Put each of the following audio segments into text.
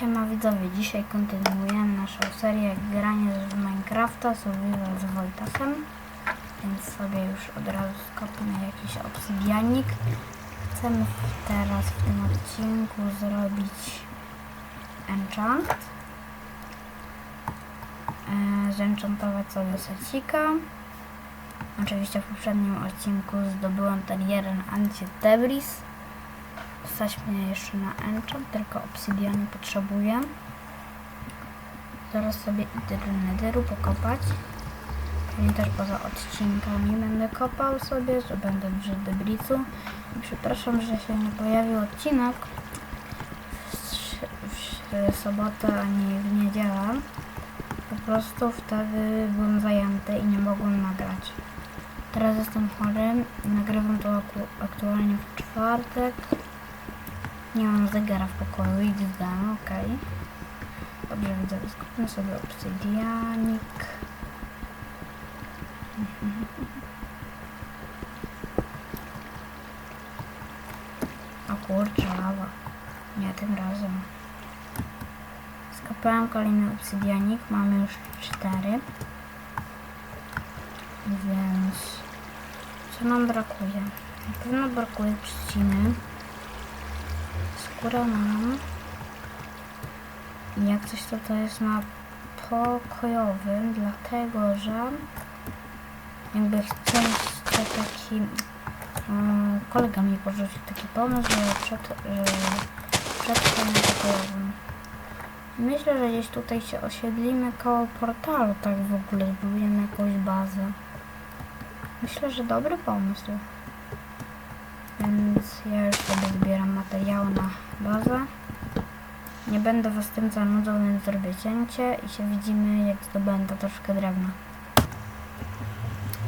Siema widzowie, dzisiaj kontynuujemy naszą serię grania z Minecrafta Survival z Wojtasem Więc sobie już od razu skopnę jakiś obsydianik. Chcemy teraz w tym odcinku zrobić enchant. E, Zenchantować sobie secika. Oczywiście w poprzednim odcinku zdobyłem ten jeden anti-debris Stać mnie jeszcze na enchant, tylko obsydiany potrzebuję. Zaraz sobie idę do netheru pokopać. Czyli też poza odcinkami będę kopał sobie, że będę przy debricu. I przepraszam, że się nie pojawił odcinek w, w sobotę ani w niedzielę. Po prostu wtedy byłem zajęty i nie mogłem nagrać. Teraz jestem chory, nagrywam to aktualnie w czwartek. Nie mam zegara w pokoju i zdam, okej. Dobrze, widzę, skupmy sobie obsydianik. O kurczę, lawa. Nie, tym razem. Skopałem kolejny obsydianik, mamy już cztery. Więc... Co nam brakuje? Na pewno brakuje trzciny. Mam. Jak coś to to jest na pokojowym, dlatego że jakby chcieliście taki um, kolega mi porzucił taki pomysł, że przed, że przed na pokojowym. Myślę, że gdzieś tutaj się osiedlimy koło portalu, tak w ogóle zbudujemy jakąś bazę. Myślę, że dobry pomysł. Więc ja już sobie zbieram materiały na bazę. Nie będę was tym zanudzał, więc zrobię cięcie i się widzimy jak zdobędę troszkę drewna.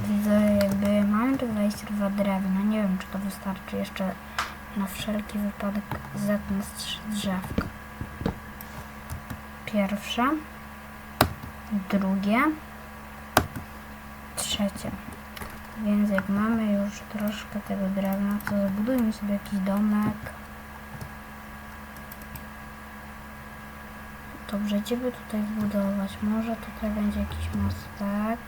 Widzę jakby mamy tu 22 drewna. Nie wiem czy to wystarczy jeszcze na wszelki wypadek zetnę z trzy drzewka. Pierwsze. Drugie. Trzecie. Więc jak mamy już troszkę tego drewna, to zabudujmy sobie jakiś domek. Dobrze, gdzie by tutaj zbudować? Może tutaj będzie jakiś mostek.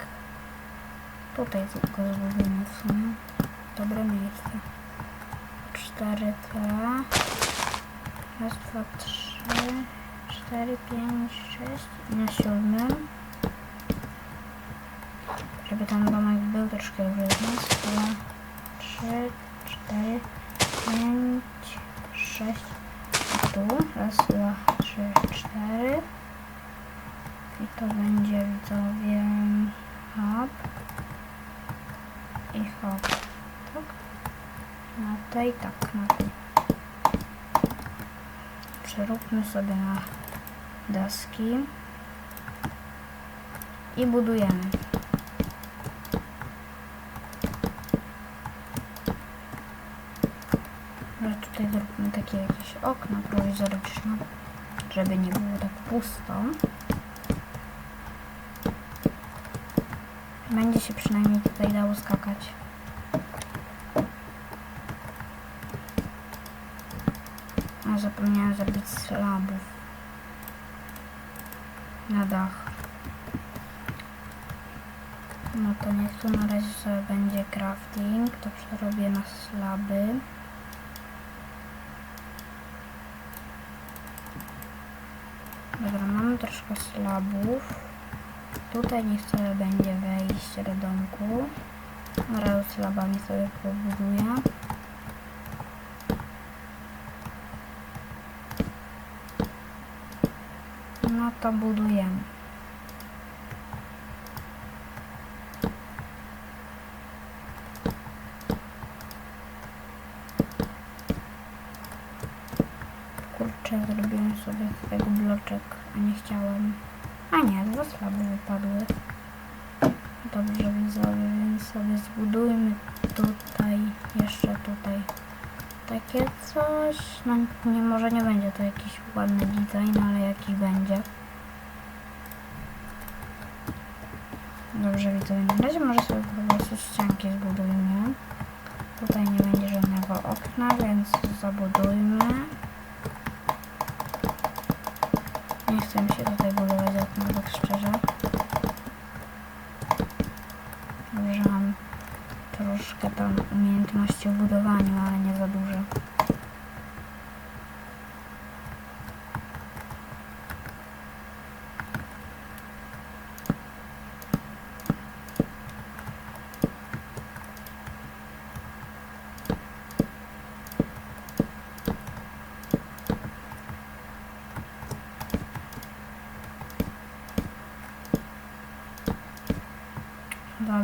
Tutaj tylko zbudujmy w sumie. Dobre miejsce. Cztery te. Raz, dwa, trzy, cztery, pięć, sześć. Na siódmym. Żeby ten domek był troszkę. Raz, dwa, trzy, cztery, pięć, sześć. Tu. Raz, dwa, I to będzie widzowie hop. I hop. Tak? Na tej, tak, na tej. Przeróbmy sobie na deski. I budujemy. Może tutaj zróbmy takie jakieś okna prowizoryczne, żeby nie było tak pusto. Będzie się przynajmniej tutaj dało skakać. A zapomniałem zrobić slabów na dach. No to niech tu na razie sobie będzie crafting, to przerobię na slaby. Dobra, mamy troszkę slabów. Tutaj niech sobie będzie wejście do domku. Na razie slabami sobie pobuduję. No to budujemy. Kurczę, zrobiłem sobie z tego bloczek, nie chciałem. A nie, dwa slaby wypadły. Dobrze widzowie, więc sobie zbudujmy tutaj, jeszcze tutaj takie coś. No nie, może nie będzie to jakiś ładny design, ale jakiś będzie. Dobrze widzowie, na razie może sobie po prostu ścianki zbudujmy. Tutaj nie będzie żadnego okna, więc zabudujmy. Nie chcę mi się tutaj budować okna, tak szczerze. Może mam troszkę tam umiejętności w budowaniu, ale nie za dużo.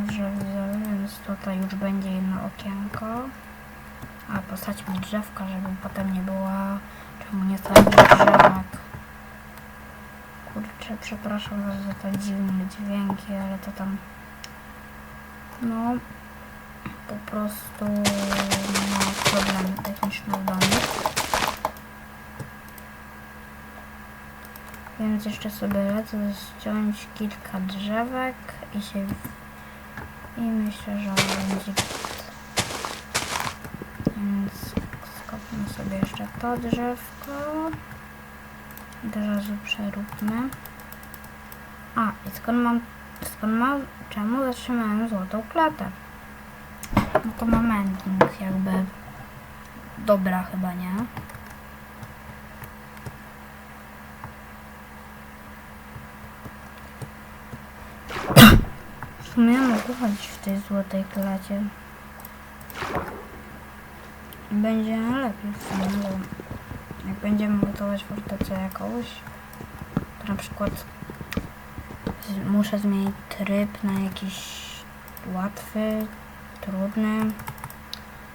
Widzowie, więc tutaj już będzie jedno okienko. A posadźmy drzewka, żeby potem nie było czemu nie stawić drzewek. Kurczę, przepraszam za te dziwne dźwięki, ale to tam no po prostu ma problemy techniczne w domu. Więc jeszcze sobie lecę ściąć kilka drzewek i się i myślę, że będzie git. Więc skopmy sobie jeszcze to drzewko. Od razu przeróbmy. A, i skąd mam, skąd mam, czemu zatrzymałem złotą klatę? No to ending jakby dobra chyba, nie? Sumie mogę chodzić w tej złotej klacie. Będzie lepiej w sumie, bo jak będziemy budować fortecę jakąś, to na przykład muszę zmienić tryb na jakiś łatwy, trudny.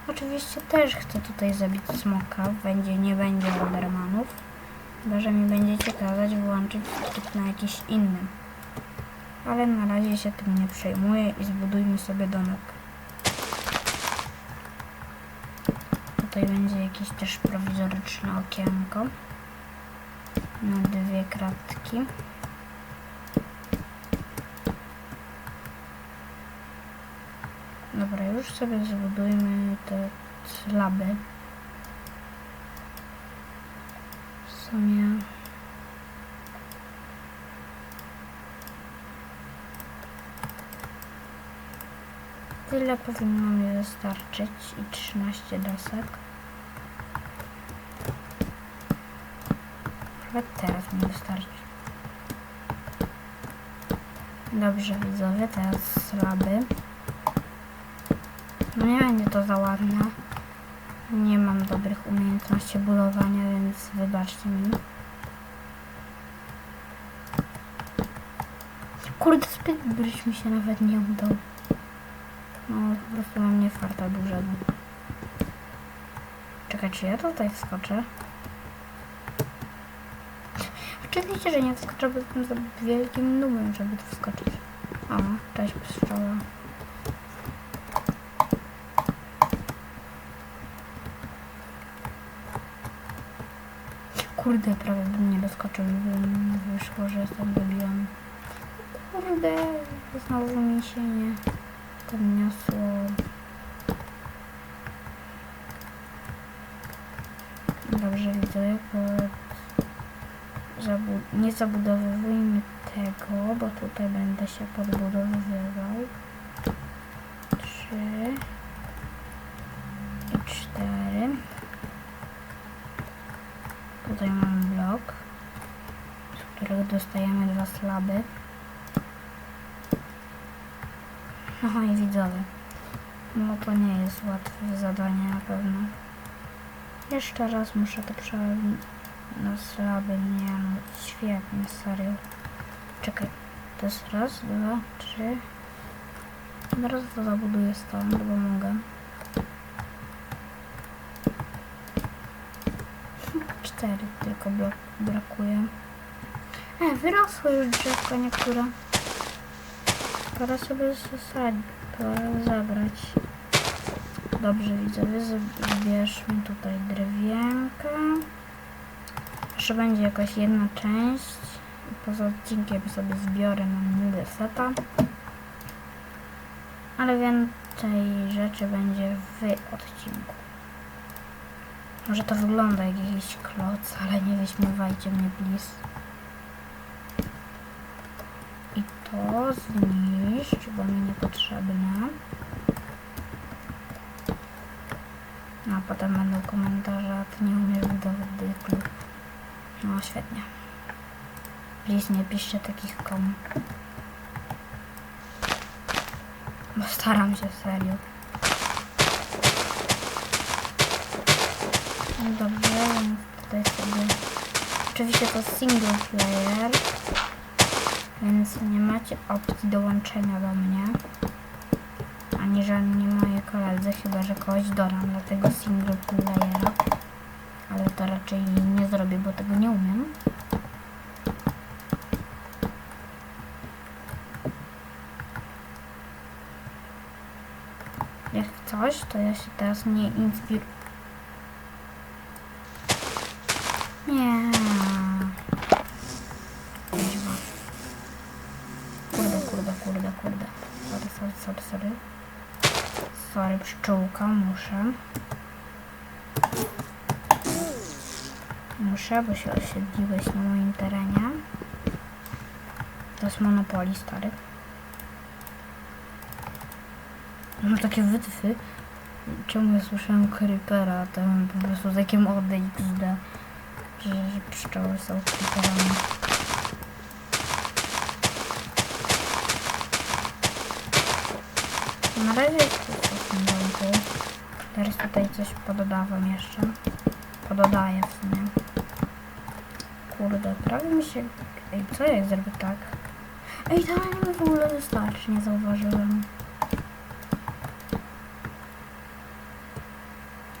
Oczywiście też chcę tutaj zabić smoka, będzie, nie będzie Endermanów, chyba że mi będziecie kazać wyłączyć tryb na jakiś inny ale na razie się tym nie przejmuję i zbudujmy sobie domek. Tutaj będzie jakieś też prowizoryczne okienko na dwie kratki. Dobra, już sobie zbudujmy te slaby. W sumie... Tyle powinno mi wystarczyć i 13 desek. Nawet teraz mi wystarczy. Dobrze widzowie, teraz slaby. No nie będzie to za ładne. Nie mam dobrych umiejętności budowania, więc wybaczcie mi. Kurde, zbyt byś mi się nawet nie udał. No, po prostu mam nie farta dużego. Czekaj, czy ja tutaj wskoczę? Oczywiście, że nie wskoczę, bo jestem za wielkim nubem, żeby tu wskoczyć. O, cześć pszczoła. Kurde, prawie bym nie doskoczył, bym wyszło, że jestem debilem. Kurde, znowu mi się nie podniosło. Dobrze widzę, nie zabudowujmy tego, bo tutaj będę się podbudowywał. Trzy i cztery. Tutaj mamy blok, z którego dostajemy dwa slaby. Aha i widzowie. No to nie jest łatwe zadanie na pewno. Jeszcze raz muszę to przerobić na slaby. Nie no, świetnie, serio. Czekaj, to jest raz, dwa, trzy. Teraz to zabuduję stąd, bo mogę. Cztery tylko brakuje. E, wyrosły już drzewka niektóre. Pora sobie zasadzić, pora zabrać. Dobrze widzowie, zb- zbierzmy tutaj drewienkę. Jeszcze będzie jakaś jedna część. I Poza odcinkiem sobie zbiorę na nudę seta. Ale więcej rzeczy będzie w odcinku. Może to wygląda jak jakiś kloc, ale nie wyśmiewajcie mnie please. to zniszcz, bo mi niepotrzebne. No, a potem będą komentarze, ty nie umiesz budować dyklu. No, świetnie. Please, nie piszcie takich kom. Bo staram się serio. No dobrze, więc tutaj sobie... Oczywiście to single player, więc nie macie opcji dołączenia do mnie. Ani żadni moi koledzy, chyba że kogoś dodam do tego single playera. Ale to raczej nie zrobię, bo tego nie umiem. Jak coś, to ja się teraz nie inspiruję. Nie. Kuźwa. Kurde, kurde, kurde, kurde. Sorry, sorry, sorry, sorry. Sorry, pszczółka, muszę. Muszę, bo się osiedliłeś na moim terenie. To jest Monopoly, stary. Mam takie wytwy. Czemu ja słyszałem creepera, tam po prostu takie mody XD, że, pszczoły są creeperami. Na razie Teraz tutaj coś pododawam jeszcze. Pododaję w sumie. Kurde, prawie mi się... Ej, co jak zrobię tak? Ej, to mi w ogóle wystarczy, nie zauważyłem.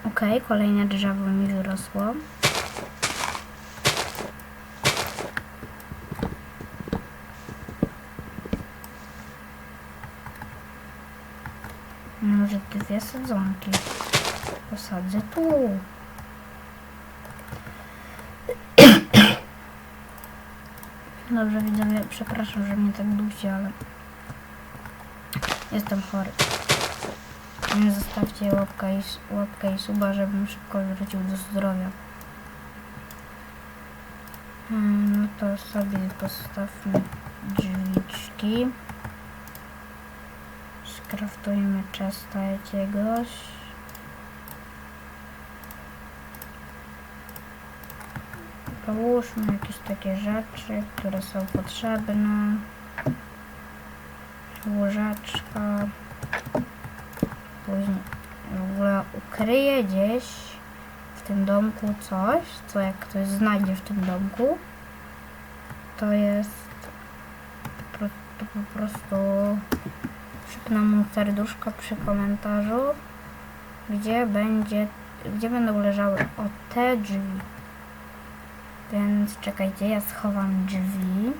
Okej, kolejne drzewo mi wyrosło. Może dwie sadzonki posadzę tu. Dobrze widzowie, przepraszam, że mnie tak dusi, ale jestem chory. Więc zostawcie łapka i, łapkę i suba, żebym szybko wrócił do zdrowia. Hmm, No to sobie postawmy drzwiczki. Skraftujmy czasta jakiegoś. Połóżmy jakieś takie rzeczy, które są potrzebne. Łożeczka. Później w ogóle ukryję gdzieś w tym domku coś, co jak ktoś znajdzie w tym domku, to jest to po prostu przypnę mu serduszko przy komentarzu, gdzie będzie, gdzie będą leżały o te drzwi. Więc czekajcie, ja schowam drzwi.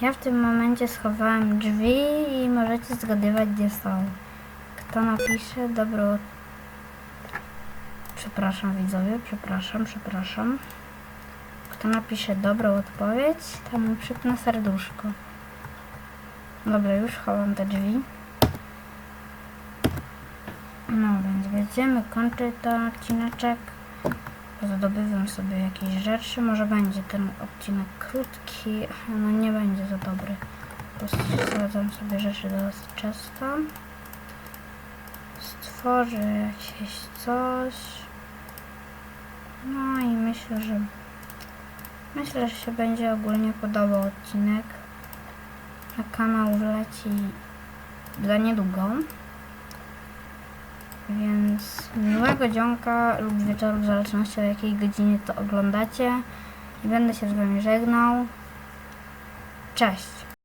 Ja w tym momencie schowałem drzwi i możecie zgadywać gdzie są. Kto napisze dobro... Przepraszam widzowie, przepraszam, przepraszam. Kto napisze dobrą odpowiedź, temu przypnę serduszko. Dobra, już chowam te drzwi. No więc będziemy kończyć ten odcineczek. Zdobywam sobie jakieś rzeczy. Może będzie ten odcinek krótki, no nie będzie za dobry. Posadzam sobie rzeczy do często. Stworzę jakieś coś. No i myślę, że myślę, że się będzie ogólnie podobał odcinek. Na kanał wleci za niedługo. Więc miłego dzionka lub wieczoru, w zależności o jakiej godzinie to oglądacie. I będę się z Wami żegnał. Cześć!